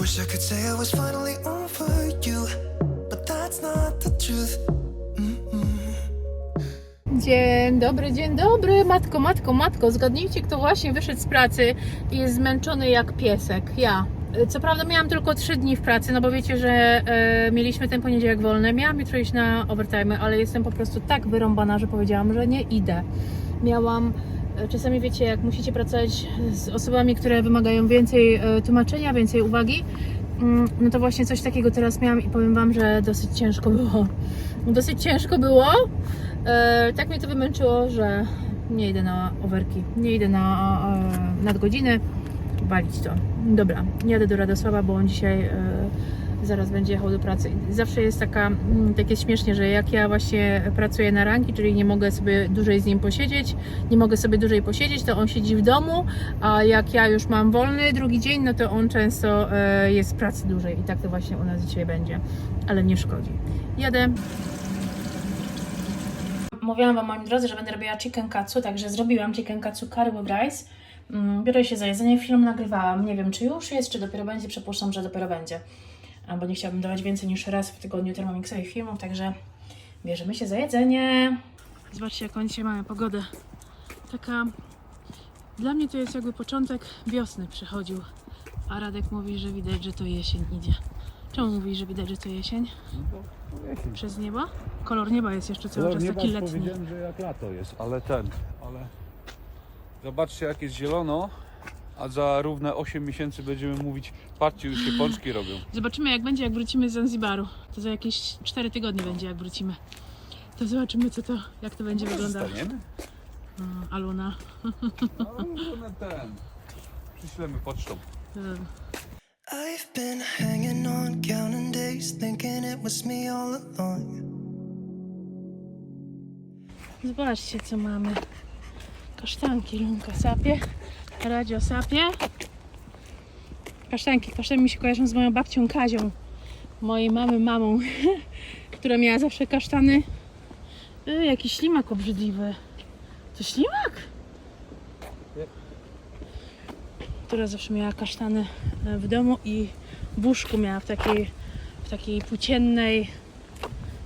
Wish I could say I was finally over you, but that's not the truth. Dzień dobry, dzień dobry, matko, matko, matko. Zgadnijcie, kto właśnie wyszedł z pracy i jest zmęczony jak piesek. Ja. Co prawda miałam tylko 3 dni w pracy, no bo wiecie, że e, mieliśmy ten poniedziałek wolny. Miałam jutro iść na overtime, ale jestem po prostu tak wyrąbana, że powiedziałam, że nie idę. Miałam, czasami wiecie, jak musicie pracować z osobami, które wymagają więcej e, tłumaczenia, więcej uwagi, mm, no to właśnie coś takiego teraz miałam i powiem Wam, że dosyć ciężko było. Dosyć ciężko było. E, tak mnie to wymęczyło, że nie idę na overki, nie idę na e, nadgodziny, walić to. Dobra, jadę do Radosława, bo on dzisiaj e, zaraz będzie jechał do pracy. Zawsze jest taka, mm, takie śmiesznie, że jak ja właśnie pracuję na ranki, czyli nie mogę sobie dłużej z nim posiedzieć, nie mogę sobie dłużej posiedzieć, to on siedzi w domu, a jak ja już mam wolny drugi dzień, no to on często e, jest w pracy dłużej i tak to właśnie u nas dzisiaj będzie, ale nie szkodzi. Jadę. Mówiłam Wam, moi drodzy, że będę robiła chicken katsu, także zrobiłam chicken katsu curry with rice. Mm, Biorę się za jedzenie, film nagrywałam. Nie wiem, czy już jest, czy dopiero będzie. Przypuszczam, że dopiero będzie. A, Bo nie chciałabym dawać więcej niż raz w tygodniu Thermomixowych filmów, także bierzemy się za jedzenie. Zobaczcie, jaką dzisiaj mamy pogodę. Taka... Dla mnie to jest jakby początek wiosny przychodził. A Radek mówi, że widać, że to jesień idzie. Czemu mówi, że widać, że to jesień? Przez niebo? Kolor nieba jest jeszcze cały Kolor czas nieba taki letni. powiedziałem, że jak lato jest, ale ten, ale zobaczcie jak jest zielono, a za równe 8 miesięcy będziemy mówić, patrzcie już się pączki robią. Zobaczymy jak będzie, jak wrócimy z Zanzibaru. To za jakieś 4 tygodnie będzie, jak wrócimy. To zobaczymy, co to, jak to będzie wyglądało. Zostaniemy? Mm, Aluna. Ale one ten, przyślemy pocztą. Mm. I've been hanging on, counting days, thinking it was me all along. Zobaczcie, co mamy. Kasztanki, Lunka sapie. Radio sapie. Kasztanki. Kasztanki mi się kojarzą z moją babcią Kazią. Mojej mamy mamą, która miała zawsze kasztany. Y, jaki ślimak obrzydliwy. To ślimak? Która zawsze miała kasztany e, w domu i w łóżku miała w takiej, w takiej płóciennej,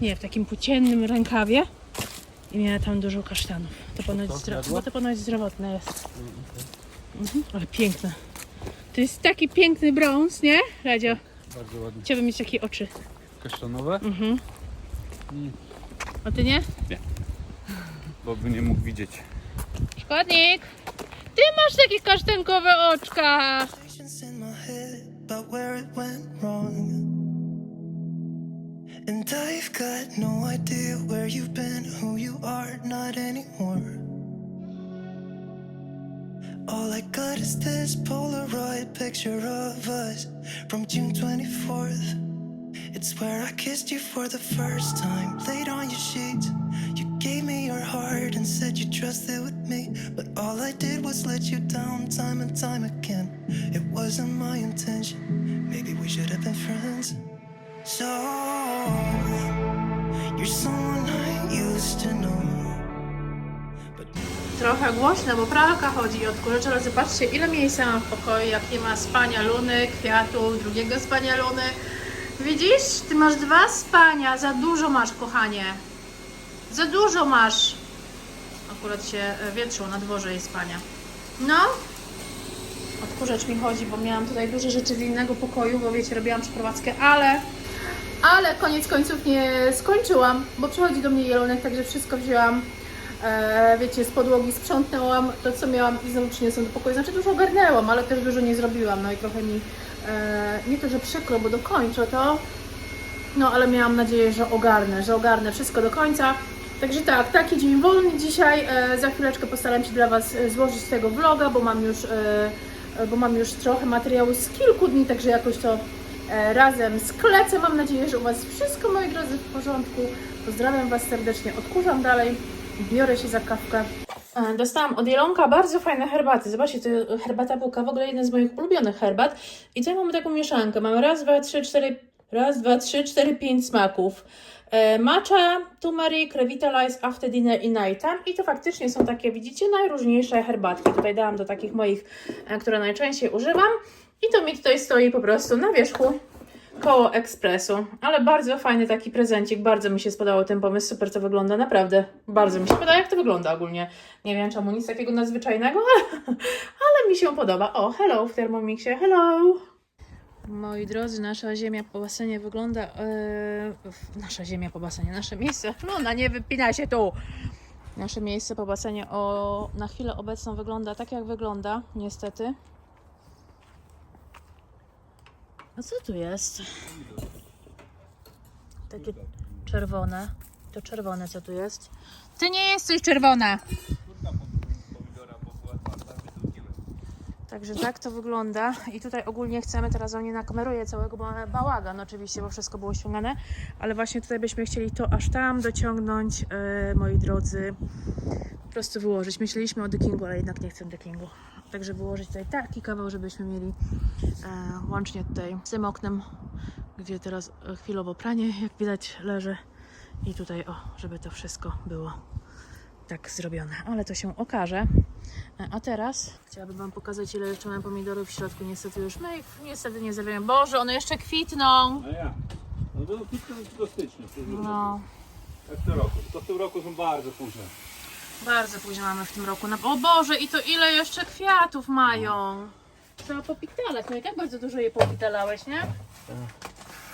nie, w takim płóciennym rękawie i miała tam dużo kasztanów. To ponoć, To zdro- bo to ponoć zdrowotne jest. Mhm, ale piękne. To jest taki piękny brąz, nie? Radzio, Bardzo ładnie. chciałbym mieć takie oczy. Kasztanowe, Mhm. Mm. A ty nie? bo by nie mógł widzieć. Szkodnik! Ty masz takie kasztankowe oczka! Conversations in my head about where it went wrong. And I've got no idea where you've been, who you are, not anymore. This Polaroid picture of us from June 24th. It's where I kissed you for the first time, laid on your sheets. You gave me your heart and said you trusted with me. But all I did was let you down time and time again. It wasn't my intention. Maybe we should have been friends. So, you're someone I used to know. Trochę głośno, bo pralka chodzi i odkurzacz, ale zobaczcie ile miejsca mam w pokoju, jak nie ma spania Luny, kwiatów, drugiego spania Luny. Widzisz? Ty masz dwa spania, za dużo masz, kochanie. Za dużo masz. Akurat się e, wietrzyło, na dworze jest spania. No. Odkurzacz mi chodzi, bo miałam tutaj dużo rzeczy z innego pokoju, bo wiecie, robiłam przeprowadzkę, ale... Ale koniec końców nie skończyłam, bo przychodzi do mnie jelonek, także wszystko wzięłam e, wiecie, z podłogi sprzątnęłam to, co miałam i znowu przyniosłam do pokoju. Znaczy dużo ogarnęłam, ale też dużo nie zrobiłam, no i trochę mi, e, nie to, że przykro, bo dokończę to, no ale miałam nadzieję, że ogarnę, że ogarnę wszystko do końca. Także tak, taki dzień wolny dzisiaj. E, za chwileczkę postaram się dla Was e, złożyć tego vloga, bo mam już, e, e, bo mam już trochę materiału z kilku dni, także jakoś to e, razem sklecę. Mam nadzieję, że u Was wszystko, moi drodzy, w porządku. Pozdrawiam Was serdecznie, odkurzam dalej, biorę się za kawkę. E, Dostałam od Jelonka bardzo fajne herbaty. Zobaczcie, to herbata bułka, w ogóle jeden z moich ulubionych herbat. I tutaj mamy taką mieszankę. Mamy raz, dwa, trzy, cztery, raz, dwa, trzy, cztery, pięć smaków. E, matcha, turmeric, revitalize, after dinner i nighttime. I to faktycznie są takie, widzicie, najróżniejsze herbatki. Tutaj dałam do takich moich, e, które najczęściej używam. I to mi tutaj stoi po prostu na wierzchu koło ekspresu. Ale bardzo fajny taki prezencik. Bardzo mi się spodobał ten pomysł. Super to wygląda, naprawdę. Bardzo mi się podoba, jak to wygląda ogólnie. Nie wiem czemu nic takiego nadzwyczajnego, ale, mi się podoba. O, hello w Thermomixie, hello! Moi drodzy, nasza ziemia po basenie wygląda. e, nasza ziemia po basenie, nasze miejsce. No, nie wypina się tu! Nasze miejsce po basenie o, na chwilę obecną wygląda tak, jak wygląda, niestety. A co tu jest? Takie czerwone. To czerwone, co tu jest? Ty nie jesteś czerwona! Także tak to wygląda. I tutaj ogólnie chcemy, teraz on nie nakameruje całego ba- bałagan oczywiście, bo wszystko było ściągane, ale właśnie tutaj byśmy chcieli to aż tam dociągnąć, e, moi drodzy, po prostu wyłożyć. Myśleliśmy o dekingu, ale jednak nie chcę dekingu. Także wyłożyć tutaj taki kawał, żebyśmy mieli e, łącznie tutaj z tym oknem, gdzie teraz e, chwilowo pranie, jak widać, leży. I tutaj, o, żeby to wszystko było tak zrobione. Ale to się okaże. E, A teraz chciałabym Wam pokazać, ile jeszcze mam pomidorów w środku. Niestety już my ich niestety nie zerwiemy. Boże, one jeszcze kwitną! No ja. No to tylko do stycznia. No, Jak co roku. Tylko w tym roku są bardzo późne. Bardzo późno mamy w tym roku. No, o Boże, i to ile jeszcze kwiatów mają! Trzeba popitalać. No i tak bardzo dużo je popitalałeś, nie?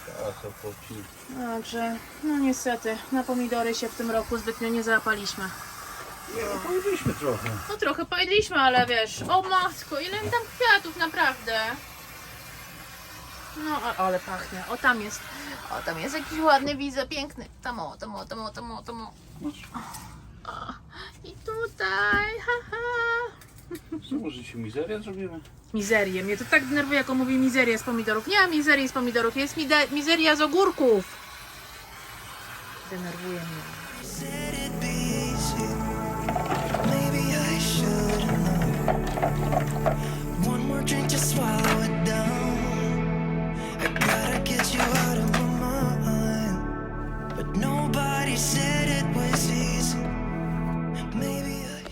Teraz są poci. Także, no niestety, na pomidory się w tym roku zbytnio nie załapaliśmy. Nie, no pojedliśmy trochę. No trochę pojedliśmy, ale wiesz, o matko, ile tam kwiatów, naprawdę. No, a, ale pachnie. O, tam jest, o, tam jest jakiś ładny, widzę, piękny. Tam o, tam o, tam o, tam o, tam o. O, I tutaj, haha. Co, może się mizerię zrobimy? Mizerię. Mnie to tak denerwuje, jak on mówi mizerię z pomidorów. Nie ma mizerii z pomidorów, jest mide- mizeria z ogórków. Denerwuje mnie. Said it'd be easy. Maybe I should know. One more drink to swallow it down. I gotta get you out of my mind. But nobody said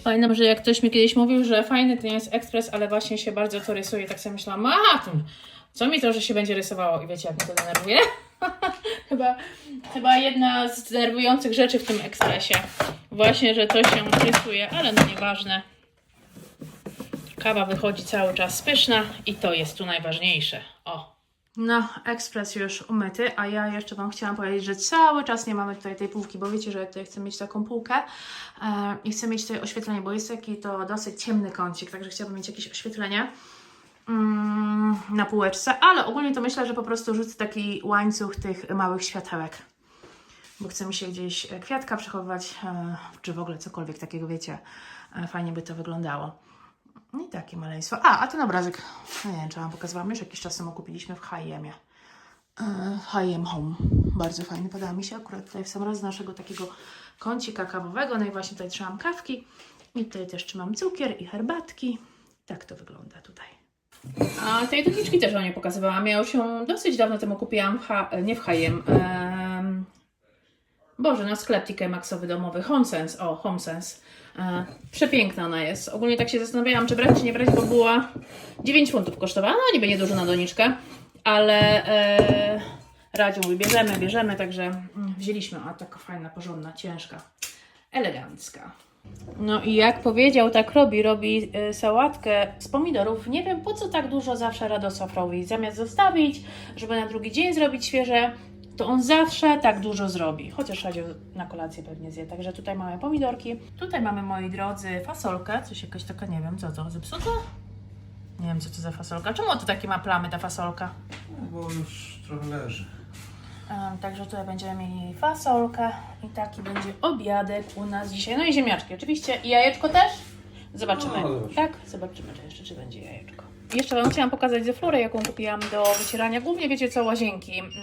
Pamiętam, że jak ktoś mi kiedyś mówił, że fajny nie jest ekspres, ale właśnie się bardzo to rysuje, tak sobie myślałam, a to, co mi to, że się będzie rysowało i wiecie jak mnie to denerwuje? chyba, chyba jedna z denerwujących rzeczy w tym ekspresie. Właśnie, że to się rysuje, ale no nieważne. Kawa wychodzi cały czas pyszna i to jest tu najważniejsze. O. No, ekspres już umyty, a ja jeszcze Wam chciałam powiedzieć, że cały czas nie mamy tutaj tej półki, bo wiecie, że ja tutaj chcę mieć taką półkę e, i chcę mieć tutaj oświetlenie, bo jest taki to dosyć ciemny kącik, także chciałabym mieć jakieś oświetlenie mm, na półeczce, ale ogólnie to myślę, że po prostu rzucę taki łańcuch tych małych światełek, bo chce mi się gdzieś e, kwiatka przechowywać, e, czy w ogóle cokolwiek takiego, wiecie, fajnie by to wyglądało. I takie maleństwo. A, a ten obrazek, nie wiem, czy Wam pokazywałam, już jakiś czas temu kupiliśmy w. E, H&M Home. Bardzo fajny, podoba mi się akurat tutaj w sam raz z naszego takiego kącika kawowego. No i właśnie tutaj trzymam kawki. I tutaj też trzymam cukier i herbatki. Tak to wygląda tutaj. A tej doniczki też Wam nie pokazywałam. Ja już ją dosyć dawno temu kupiłam, H, nie w H&M. em, Boże, no sklep TK Maxowy domowy, HomeSense, o, HomeSense. Przepiękna ona jest. Ogólnie tak się zastanawiałam, czy brać, czy nie brać, bo była 9 funtów kosztowała, no niby niedużo na doniczkę, ale e, bierzemy, bierzemy, także mm, wzięliśmy, a taka fajna, porządna, ciężka, elegancka. No i jak powiedział, tak robi, robi e, sałatkę z pomidorów. Nie wiem po co tak dużo zawsze Radosław robi. Zamiast zostawić, żeby na drugi dzień zrobić świeże, to on zawsze tak dużo zrobi. Chociaż Radziu na kolację pewnie zje. Także tutaj mamy pomidorki. Tutaj mamy, moi drodzy, fasolkę. Coś jakaś taka, nie wiem, co to, zepsuta? Nie wiem, co to za fasolka. Czemu to takie ma plamy, ta fasolka? No, bo już trochę leży. Em, Także tutaj będziemy mieli fasolkę i taki będzie obiadek u nas dzisiaj. No i ziemniaczki oczywiście. I jajeczko też? Zobaczymy. No, tak? Zobaczymy czy jeszcze, czy będzie jajeczko. Jeszcze Wam chciałam pokazać ze florę, jaką kupiłam do wycierania. Głównie wiecie co, łazienki, mm,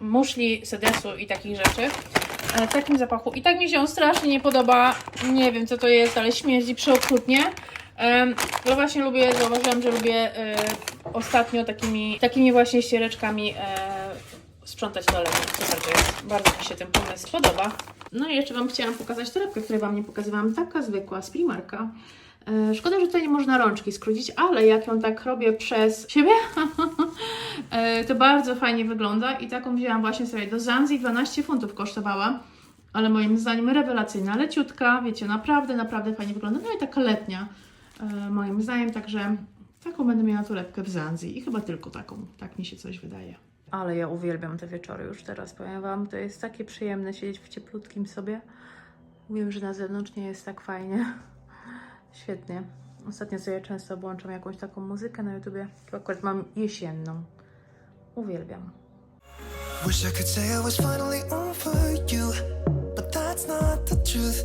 muszli, sedesu i takich rzeczy. E, W takim zapachu. I tak mi się on strasznie nie podoba. Nie wiem co to jest, ale śmierdzi przeokrutnie. Ja właśnie lubię, zauważyłam, że lubię e, ostatnio takimi, takimi właśnie ściereczkami e, sprzątać toaletę. Jest. Bardzo mi się ten pomysł podoba. No i jeszcze Wam chciałam pokazać torebkę, której Wam nie pokazywałam. Taka zwykła, z Primarka. E, Szkoda, że tutaj nie można rączki skrócić, ale jak ją tak robię przez siebie, e, to bardzo fajnie wygląda i taką wzięłam właśnie sobie do Zanzi, 12 funtów kosztowała, ale moim zdaniem rewelacyjna, leciutka, wiecie, naprawdę, naprawdę fajnie wygląda, no i taka letnia e, moim zdaniem, także taką będę miała torebkę w Zanzi i chyba tylko taką, tak mi się coś wydaje. Ale ja uwielbiam te wieczory już teraz, powiem Wam, to jest takie przyjemne siedzieć w cieplutkim sobie. Wiem, że na zewnątrz nie jest tak fajnie. Świetnie. Ostatnio sobie często włączam jakąś taką muzykę na YouTubie. Tu akurat mam jesienną. Uwielbiam. Wish I could say I was finally over you, but that's not the truth.